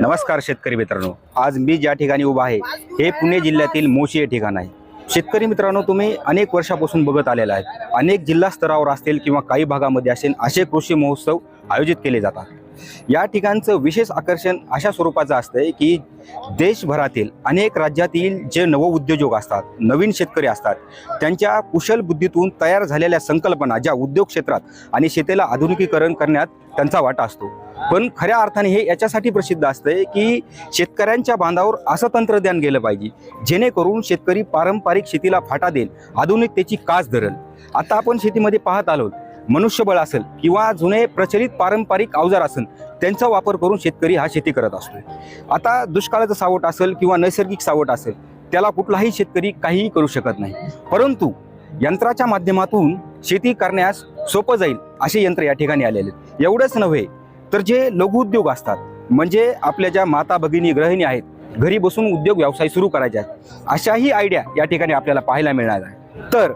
नमस्कार शेतकरी मित्रांनो. आज मी ज्या ठिकाणी उभा आहे हे पुणे जिल्ह्यातील मोशी हे ठिकाण आहे. शेतकरी मित्रांनो तुम्ही अनेक वर्षापासून बघत आलेला आहे. अनेक जिल्हा स्तरावर असतील किंवा काही भागामध्ये असेल असे कृषी महोत्सव आयोजित केले जातात. या ठिकाणचं विशेष आकर्षण अशा स्वरूपाचं असतंय की देशभरातील अनेक राज्यातील जे नवउद्योजक असतात नवीन शेतकरी असतात त्यांच्या कुशल बुद्धीतून तयार झालेल्या संकल्पना ज्या उद्योग क्षेत्रात आणि शेतीला आधुनिकीकरण करण्यात त्यांचा वाटा असतो. पण खऱ्या अर्थाने हे याच्यासाठी प्रसिद्ध असतंय की शेतकऱ्यांच्या बांधावर असं तंत्रज्ञान गेलं पाहिजे जेणेकरून शेतकरी पारंपरिक शेतीला फाटा देईल आधुनिकतेची कास धरल. आता आपण शेतीमध्ये पाहत आलो मनुष्यबळ असेल किंवा जुने प्रचलित पारंपरिक अवजार असेल त्यांचा वापर करून शेतकरी हा शेती करत असतो आता दुष्काळाचं सावट असेल किंवा नैसर्गिक सावट असेल त्याला कुठलाही शेतकरी काहीही करू शकत नाही. परंतु यंत्राच्या माध्यमातून शेती करण्यास सोपं जाईल असे यंत्र या ठिकाणी आलेले आहेत. एवढंच नव्हे तर जे लघुउद्योग असतात म्हणजे आपल्या ज्या माता भगिनी गृहिणी आहेत घरी बसून उद्योग व्यवसाय सुरू करायचे आहेत अशाही आयडिया या ठिकाणी आपल्याला पाहायला मिळणार आहे. तर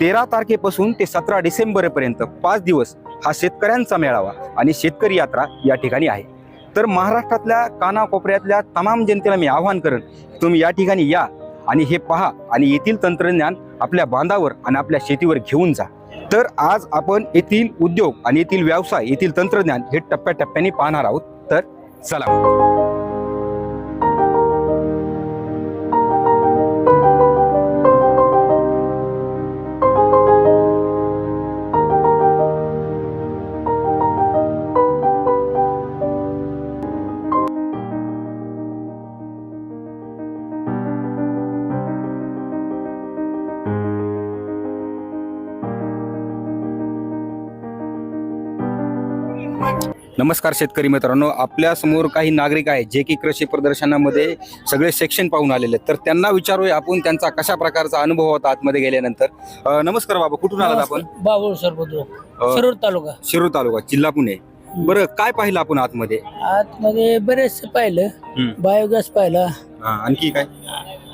तेरा तारखेपासून ते सतरा डिसेंबरपर्यंत पाच दिवस हा शेतकऱ्यांचा मेळावा आणि शेतकरी यात्रा या ठिकाणी आहे. तर महाराष्ट्रातल्या कानाकोपऱ्यातल्या तमाम जनतेला मी आवाहन करेन तुम्ही या ठिकाणी या आणि हे पहा आणि येथील तंत्रज्ञान आपल्या बांधावर आणि आपल्या शेतीवर घेऊन जा. तर आज आपण येथील उद्योग आणि येथील व्यवसाय येथील तंत्रज्ञान हे टप्प्याटप्प्याने पाहणार आहोत. तर चला. नमस्कार शेतकरी मित्रांनो. आपल्यासमोर काही नागरिक आहेत जे की कृषी प्रदर्शनामध्ये सगळे सेक्शन पाहून आलेले आहेत. तर त्यांना विचारूया आपण त्यांचा कशा प्रकारचा अनुभव होता आतमध्ये गेल्यानंतर. अ, नमस्कार बाबा कुठून आलात आपण? बाबूळ सरपत्र अ, सरूर तालुका. शिरूर तालुका जिल्हा पुणे. बरं काय पाहिलं आपण आतमध्ये? आतमध्ये बरेच पाहिलं. हम्म. बायोगॅस पाहिला. हा, आणखी काय?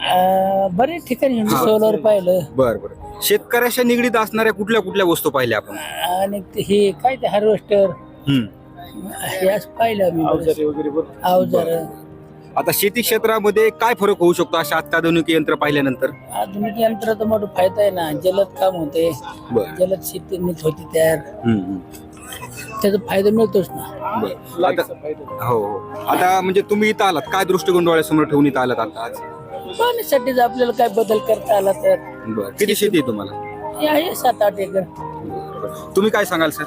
अं, बरेच ठिकाणी हा. सोलर पाहिलं. बर बर. शेतकऱ्याच्या निगडीत असणाऱ्या कुठल्या कुठल्या वस्तू पाहिल्या आपण? आणि ते हे काय ते हार्वेस्टर हम्म. याच पाहिलं. अवजार आता शेती क्षेत्रामध्ये काय फरक होऊ शकतो अशा अत्याधुनिक यंत्र पाहिल्यानंतर? आधुनिक यंत्राचा मोठा फायदा आहे ना. जलद काम होते. बर. जलद शेती नीट होती तयार. हम्म, हम्म. त्याचा फायदा मिळतोच ना. बरं. आता हो हो. आता म्हणजे तुम्ही इथं आलात. काय दृष्टिकोन डोळ्यासमोर ठेवून इथं आलात आता आज? पाण्यासाठी जर आपल्याला काय बदल करता आला तर? बरं. किती शेती आहे तुम्हाला? हे आहे सात आठ एकर. तुम्ही काय सांगाल सर?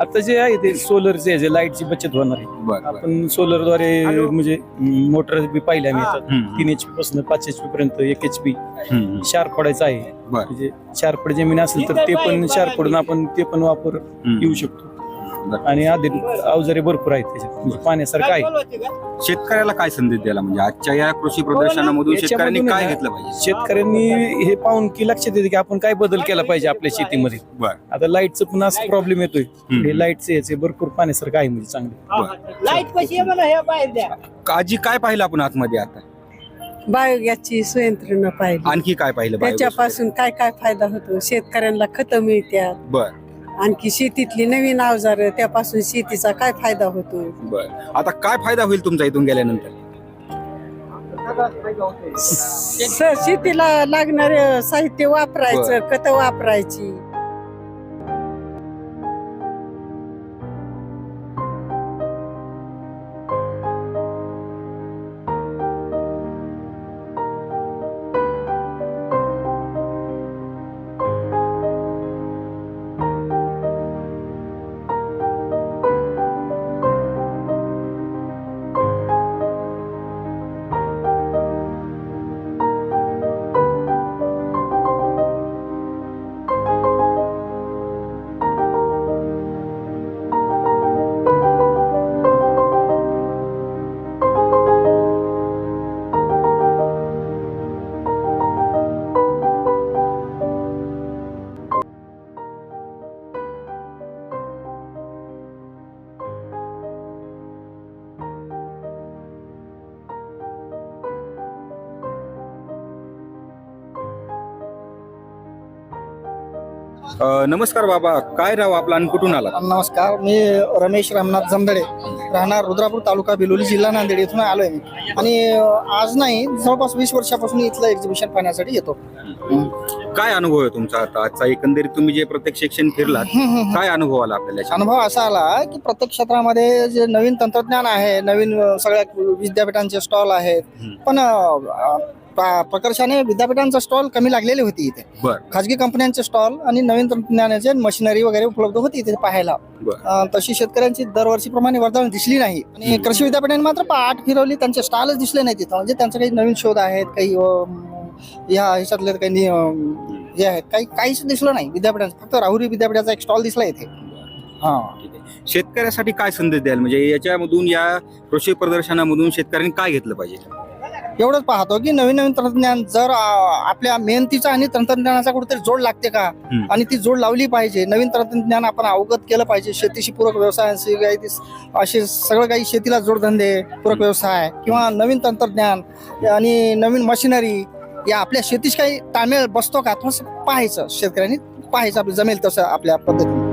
आता जे आहे ते सोलरचे जे लाईटची बचत होणार आहे बरं आपण सोलरद्वारे म्हणजे मोटर बी पाहिले आम्ही आता हम्म. तीन एच पी पासून पाच एच पी पर्यंत एक एच पी हम्म. चार पडायचं आहे बरं म्हणजे चार पड जमीन असेल तर ते पण चार पडून आपण ते पण वापर हम्म. येऊ शकतो. आणि आधी अवजारे भरपूर आहेत त्याच्यात. म्हणजे पाण्यासारखं आहे. शेतकऱ्याला काय संदेश द्यायला म्हणजे आजच्या या कृषी प्रदर्शनामधून शेतकऱ्यांनी काय आहे घेतलं ना, पाहिजे? शेतकऱ्यांनी हे पाहून की लक्षात येते की आपण काय बदल केला पाहिजे आपल्या शेतीमध्ये. बरं. आता लाईटचं पण असं प्रॉब्लेम येतोय. हे लाईटचं याचे भरपूर पाण्यासारखं आहे म्हणजे चांगलं. लाइट कशी आहे मला हे बाहेर द्या. काजी काय पाहिलं आपण आतमध्ये आता? बायोगॅसची संयंत्रणा पाहिली. आणखी काय पाहिलं? त्याच्यापासून काय काय फायदा होतो? शेतकऱ्यांना खत मिळतात. बर. आणखी शेतीतली नवीन अवजार त्यापासून शेतीचा काय फायदा होतो? बर. आता काय फायदा होईल तुमचा इथून गेल्यानंतर? स- शेतीला लागणारे साहित्य वापरायचं खत वापरायची. अ, नमस्कार बाबा काय राव आपला आणि कुठून आला नमस्कार मी रमेश रामनाथ जमदडे राहणार रुद्रापूर तालुका बिलोली जिल्हा नांदेड इथून आलोय मी. आणि अं, आज नाही जवळपास वीस वर्षापासून इथलं एक्झिबिशन पाहण्यासाठी येतो. काय अनुभव आहे तुमचा आता? आजचा एकंदरीत तुम्ही जे प्रत्येक सेक्शन फिरलात काय अनुभव आला आपल्याला याच्यात? अनुभव असा आला की प्रत्येक क्षेत्रामध्ये जे नवीन तंत्रज्ञान आहे नवीन अं, सगळ्या विद्यापीठांचे स्टॉल आहेत. हम्म. पण अं, प्रा- प्रकर्षाने विद्यापीठांचा स्टॉल कमी लागलेली होती इथे. बर. खाजगी कंपन्यांचे स्टॉल आणि नवीन तंत्रज्ञानाचे मशिनरी वगैरे उपलब्ध होती इथे पाहायला. बर. अं, तशी शेतकऱ्यांची दरवर्षीप्रमाणे वर्धन दिसली नाही. आणि हम्म. कृषी विद्यापीठाने मात्र पाठ फिरवली त्यांचे स्टॉलच दिसले नाही तिथं म्हणजे त्यांचे काही नवीन शोध आहेत काही अं, या ह्याच्यातले काही नि- अं, हे आहेत. काही काहीच दिसलं नाही विद्यापीठांचं. फक्त राहुरी विद्यापीठाचा एक स्टॉल दिसला इथे. हा. शेतकऱ्यासाठी काय संदेश द्याल? म्हणजे याच्यामधून या कृषी प्रदर्शनामधून शेतकऱ्यांनी काय घेतलं पाहिजे? एवढंच पाहतो की नवीन नवीन तंत्रज्ञान जर आपल्या मेहनतीचा आणि तंत्रज्ञानाचा कुठेतरी जोड लागते का. आणि ती जोड लावली पाहिजे. नवीन तंत्रज्ञान आपण अवगत केलं पाहिजे. शेतीशी पूरक व्यवसायाशी काही ते- असे सगळं काही शेतीला जोडधंदे पूरक व्यवसाय किंवा नवीन तंत्रज्ञान आणि नवीन मशिनरी या आपल्या शेतीशी काही ताळमेळ बसतो का? थोडंसं पाहायचं. शेतकऱ्यांनी पाहायचं आपलं जमेल तसं आपल्या पद्धतीने.